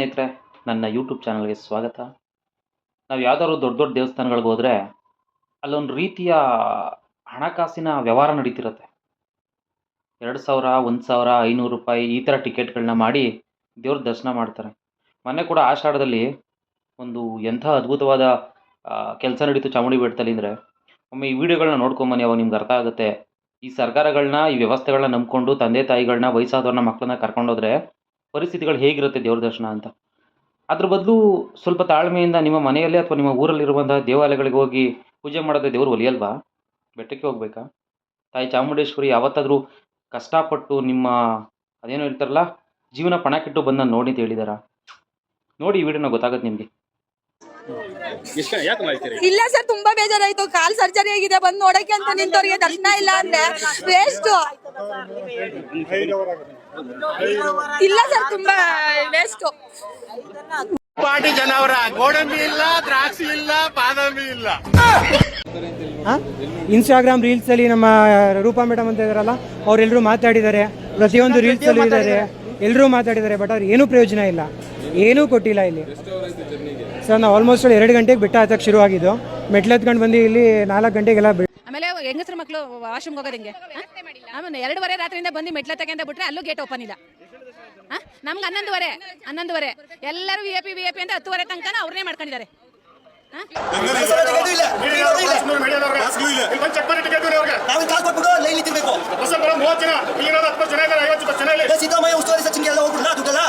ಸ್ನೇಹಿತರೆ, ನನ್ನ ಯೂಟ್ಯೂಬ್ ಚಾನಲ್ಗೆ ಸ್ವಾಗತ. ನಾವು ಯಾವ್ದಾದ್ರು ದೊಡ್ಡ ದೊಡ್ಡ ದೇವಸ್ಥಾನಗಳಿಗೆ ಹೋದರೆ, ಅಲ್ಲೊಂದು ರೀತಿಯ ಹಣಕಾಸಿನ ವ್ಯವಹಾರ ನಡೀತಿರುತ್ತೆ. ಎರಡು ಸಾವಿರ, ಒಂದು ಸಾವಿರ, ಐನೂರು ರೂಪಾಯಿ ಈ ಥರ ಟಿಕೆಟ್ಗಳನ್ನ ಮಾಡಿ ದೇವ್ರ ದರ್ಶನ ಮಾಡ್ತಾರೆ. ಮೊನ್ನೆ ಕೂಡ ಆಷಾಢದಲ್ಲಿ ಒಂದು ಎಂಥ ಅದ್ಭುತವಾದ ಕೆಲಸ ನಡೀತು ಚಾಮುಂಡಿ ಬೆಟ್ಟದಲ್ಲಿ ಅಂದರೆ, ಒಮ್ಮೆ ಈ ವಿಡಿಯೋಗಳನ್ನ ನೋಡ್ಕೊಂಬನ್ನಿ, ಅವಾಗ ನಿಮ್ಗೆ ಅರ್ಥ ಆಗುತ್ತೆ. ಈ ಸರ್ಕಾರಗಳನ್ನ ಈ ವ್ಯವಸ್ಥೆಗಳನ್ನ ನಂಬಿಕೊಂಡು, ತಂದೆ ತಾಯಿಗಳನ್ನ ವಯಸ್ಸಾದವ್ರನ್ನ ಮಕ್ಕಳನ್ನ ಕರ್ಕೊಂಡೋದ್ರೆ ಪರಿಸ್ಥಿತಿಗಳು ಹೇಗಿರುತ್ತೆ ದೇವ್ರ ದರ್ಶನ ಅಂತ. ಅದ್ರ ಬದಲು ಸ್ವಲ್ಪ ತಾಳ್ಮೆಯಿಂದ ನಿಮ್ಮ ಮನೆಯಲ್ಲೇ ಅಥವಾ ನಿಮ್ಮ ಊರಲ್ಲಿರುವಂತಹ ದೇವಾಲಯಗಳಿಗೆ ಹೋಗಿ ಪೂಜೆ ಮಾಡೋದೇ ದೇವ್ರು ಒಲಿಯಲ್ವಾ? ಬೆಟ್ಟಕ್ಕೆ ಹೋಗ್ಬೇಕಾ? ತಾಯಿ ಚಾಮುಂಡೇಶ್ವರಿ ಯಾವತ್ತಾದರೂ ಕಷ್ಟಪಟ್ಟು ನಿಮ್ಮ ಅದೇನೋ ಹೇಳ್ತಾರಲ್ಲ ಜೀವನ ಪಣಕ್ಕಿಟ್ಟು ಬಂದ ನೋಡಿ ಅಂತ ಹೇಳಿದಾರ? ನೋಡಿ ಈ ವಿಡಿಯೋನ ಗೊತ್ತಾಗುತ್ತೆ ನಿಮಗೆ. ಇಲ್ಲ ಸರ್ ತುಂಬಾ ಬೇಜಾರಾಯ್ತು. ಕಾಲ್ ಸರ್ಜರಿ ಆಗಿದೆ ಬಂದ್ ನೋಡಕ್ಕೆ ಅಂತ ನಿಂತವ್ರಿಗೆ ದರ್ಶನ ಇಲ್ಲ ಅಂದ್ರೆ ವೇಸ್ಟ್ ಇಲ್ಲ ಸರ್ ತುಂಬಾ ವೇಸ್ಟ್ ಪಾಟಿ ಜನವರ ಗೋಡಂಬಿ ಇಲ್ಲ ದ್ರಾಕ್ಷಿ ಇಲ್ಲ ಬಾದಾಮಿ ಇಲ್ಲ. ಇನ್ಸ್ಟಾಗ್ರಾಮ್ ರೀಲ್ಸ್ ಅಲ್ಲಿ ನಮ್ಮ ರೂಪಾ ಮೇಡಮ್ ಅಂತ ಇದಾರಲ್ಲ ಅವರೆಲ್ಲರೂ ಮಾತಾಡಿದ್ದಾರೆ. ಪ್ರತಿಯೊಂದು ರೀಲ್ಸ್ ಅಲ್ಲಿ ಇದ್ದಾರೆ ಎಲ್ಲರೂ ಮಾತಾಡಿದ್ದಾರೆ ಬಟ್ ಅವ್ರು ಏನೂ ಪ್ರಯೋಜನ ಇಲ್ಲ. ಏನೂ ಕೊಟ್ಟಿಲ್ಲ ಇಲ್ಲಿ. ಸರ್ ನಾವು ಆಲ್ಮೋಸ್ಟ್ ಎರಡು ಗಂಟೆಗೆ ಬಿಟ್ಟ ಹತ್ತಕ್ಕೆ ಶುರು ಆಗಿದ್ದು. ಮೆಟ್ಲು ಹತ್ಕೊಂಡು ಬಂದು ಇಲ್ಲಿ ನಾಲ್ಕು ಗಂಟೆಗೆಲ್ಲ ಬಿ- ಆಮೇಲೆ ಹೆಂಗಸರು ಮಕ್ಕಳು ವಾಶ್ರೂಮ್ಗೆ ಹೋಗೋದು ಹೆಂಗೆ? ಆಮೇಲೆ ಎರಡುವರೆ ರಾತ್ರಿಯಿಂದ ಬಂದು ಮೆಟ್ಲ ತಗೊಂಡ ಬಿಟ್ರೆ ಅಲ್ಲೂ ಗೇಟ್ ಓಪನ್ ಇಲ್ಲ. ಆ? ನಮ್ಗೆ ಹನ್ನೊಂದುವರೆ ಹನ್ನೊಂದುವರೆ. ಎಲ್ಲರೂ V A P V A P ಅಂತ ಹತ್ತುವರೆ ತನಕ ಅವ್ರನ್ನೇ ಮಾಡ್ಕೊಂಡಿದ್ದಾರೆ. ಸಿದ್ದರಾಮಯ್ಯ ಉಸ್ತುವಾರಿ ಸಚಿನ್ಗೆ ಎಲ್ಲ ಹೋಗ್ಬಿಟ್ಟು ದುಡ್ಡಲ್ಲ.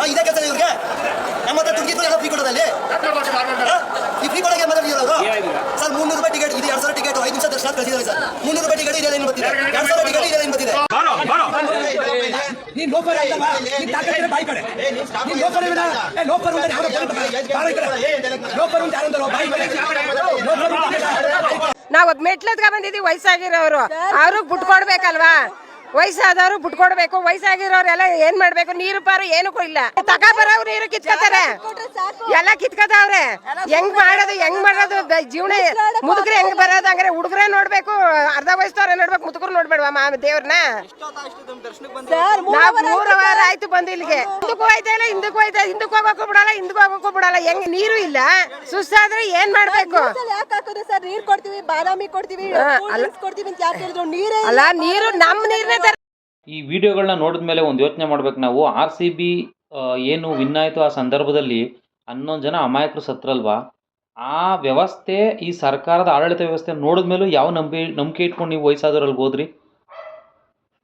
ಆ, ಇದೇ ಕೆಲಸ ಇವ್ರಿಗೆ. ನಮ್ಮ ಹತ್ರ ದುಡ್ಡು ಎಲ್ಲ ಫ್ರೀ ಕೊಡೋದಲ್ಲಿ ಈ ಫ್ರೀ ಕೊಡೋಕೆ ಅವರು ಸರ್ ಮುನ್ನೂರು ರೂಪಾಯಿ ಟಿಕೆಟ್ ಇದು ಎರಡು ಸಾವಿರ ದರ್ಶನ ಕಳಿಸಿದ್ದಾರೆ ಸರ್ ಮುನ್ನೂರು ರೂಪಾಯಿ ಟಿಕೆಟ್ ಇದೆ ಏನು ಬರ್ತಿದೆ ಎರಡು ಸಾವಿರ ಟಿಕೆಟ್ ಇದೆ ಏನು ಬರ್ತಿದೆ ನೀನ್ ಬಾಯಿ ಕಡೆ. ನೀನ್ ಅಂತ ಯಾರೋ ಅಂತ ಬಾಯಿ ಕಡೆ. ನಾವು ಮೆಟ್ಲತ್ಕ ಬಂದಿದ್ದೀವಿ ವಯಸ್ಸಾಗಿರೋರು ಅವ್ರಿಗೆ ಬಿಟ್ಕೊಡ್ಬೇಕಲ್ವಾ ವಯಸ್ಸಾದವರು ಬಿಟ್ಕೊಡ್ಬೇಕು ವಯಸ್ಸಾಗಿರೋರೆಲ್ಲ ಏನ್ ಮಾಡ್ಬೇಕು? ನೀರು ಪಾರು ಏನು ಇಲ್ಲ. ತಕ ಬರೋರು ನೀರು ಕಿತ್ಕೋತಾರೆ. ಎಲ್ಲ ಕಿತ್ಕೊತಾವ್ರೆ. ಹೆಂಗ್ ಮಾಡೋದು ಹೆಂಗ್ ಮಾಡೋದು? ಜೀವನ ಮುದುಕ್ರೆ ಹೆಂಗ್ ಬರೋದು? ಹಂಗಾರೆ ಹುಡುಗ್ರೆ ನೋಡ್ಬೇಕು ಅರ್ಧ ವಯಸ್ಸವ್ರೆ ನೋಡ್ಬೇಕು ಮುದುಕರು ನೋಡ್ಬೇಡ್ವಾ ಮಾ ದೇವ್ರನ್ನ ನಾವು ಮೂರು ವಾರ ಆಯ್ತು ಬಂದು ಇಲ್ಲಿಗೆ. ಹಿಂದಕ್ಕೂ ಹೋಯ್ತಾ ಇಲ್ಲ ಹಿಂದಕ್ಕೂ ಹೋಯ್ತಾ ಹಿಂದಕ್ಕೂ ಹೋಗೋಕ್ಕೂ ಬಿಡಲ್ಲ ಹಿಂದಕ್ಕೂ ಹೋಗೋಕ್ಕೂ ಬಿಡಲ್ಲ. ಹೆಂಗ್ ನೀರು ಇಲ್ಲ ಸುಸ್ತಾದ್ರೆ ಏನ್ ಮಾಡ್ಬೇಕು? ನೀರ್ ಕೊಡ್ತೀವಿ ಬಾದಾಮಿ ಕೊಡ್ತೀವಿ ಅಲ್ಲ- ನೀರೇ ನಮ್ ನೀರ್ನೇ ಈ ವಿಡಿಯೋಗಳನ್ನ ನೋಡಿದ ಮೇಲೆ ಒಂದು ಯೋಚನೆ ಮಾಡ್ಬೇಕು ನಾವು. ಆರ್ ಸಿ ಬಿ ಏನು ವಿನ್ ಆಯಿತು ಆ ಸಂದರ್ಭದಲ್ಲಿ ಹನ್ನೊಂದು ಜನ ಅಮಾಯಕರು ಸತ್ರಲ್ವಾ? ಆ ವ್ಯವಸ್ಥೆ, ಈ ಸರ್ಕಾರದ ಆಡಳಿತ ವ್ಯವಸ್ಥೆ ನೋಡಿದ ಮೇಲೂ ಯಾವ ನಂಬಿ, ನಂಬಿಕೆ ಇಟ್ಕೊಂಡು ನೀವು ವಯಸ್ಸಾದವ್ರಲ್ಲಿ ಹೋದ್ರಿ?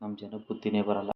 ನಮ್ಮ ಜನಕ್ಕೆ ಬುದ್ಧಿನೇ ಬರಲ್ಲ.